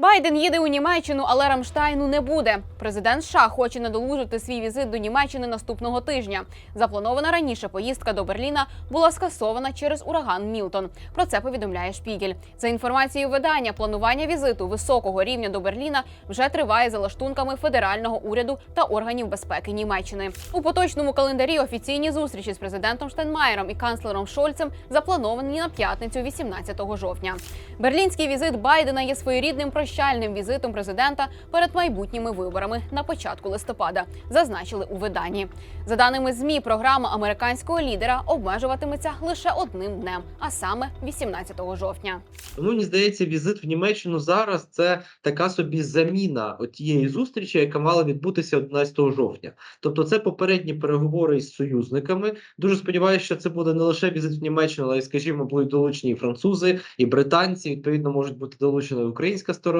Байден їде у Німеччину, але Рамштайну не буде. Президент США хоче надолужити свій візит до Німеччини наступного тижня. Запланована раніше поїздка до Берліна була скасована через ураган Мілтон. Про це повідомляє Шпігель. За інформацією видання, планування візиту високого рівня до Берліна вже триває за лаштунками федерального уряду та органів безпеки Німеччини. У поточному календарі офіційні зустрічі з президентом Штайнмаєром і канцлером Шольцем заплановані на п'ятницю, 18 жовтня. Берлінський візит Байдена є своєрідним прощальним візитом президента перед майбутніми виборами на початку листопада, зазначили у виданні. За даними змі, програма американського лідера обмежуватиметься лише одним днем, а саме 18 жовтня. Тому мені здається, візит в Німеччину зараз це така собі заміна тієї зустрічі, яка мала відбутися 11 жовтня. Тобто, це попередні переговори із союзниками. Дуже сподіваюся, що це буде не лише візит в Німеччину, але й, скажімо, будуть долучені і французи, і британці. Відповідно, можуть бути долучена українська сторона.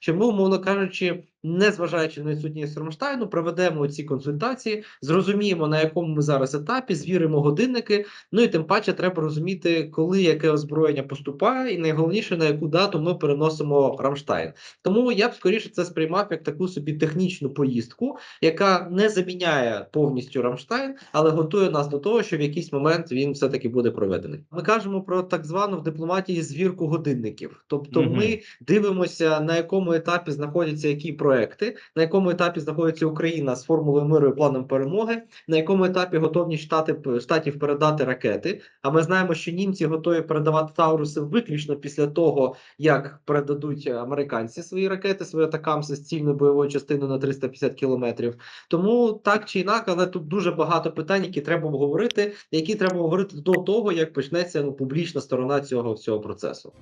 Що ми, умовно кажучи, не зважаючи на відсутність Рамштайну, проведемо ці консультації, зрозуміємо на якому ми зараз етапі, звіримо годинники. Ну і тим паче треба розуміти, коли яке озброєння поступає, і найголовніше на яку дату ми переносимо Рамштайн. Тому я б скоріше це сприймав як таку собі технічну поїздку, яка не заміняє повністю Рамштайн, але готує нас до того, що в якийсь момент він все таки буде проведений. Ми кажемо про так звану в дипломатії звірку годинників. Тобто, Мгм. ми дивимося на якому етапі знаходяться які проекти, на якому етапі знаходиться Україна з формулою миру і планом перемоги, на якому етапі готовність штати штатів передати ракети. А ми знаємо, що німці готові передавати Тауруси виключно після того, як передадуть американці свої ракети, свої атакамси з цільною бойовою частиною на 350 кілометрів. Тому так чи інак, але тут дуже багато питань, які треба обговорити, які треба обговорити до того, як почнеться ну, публічна сторона цього всього процесу.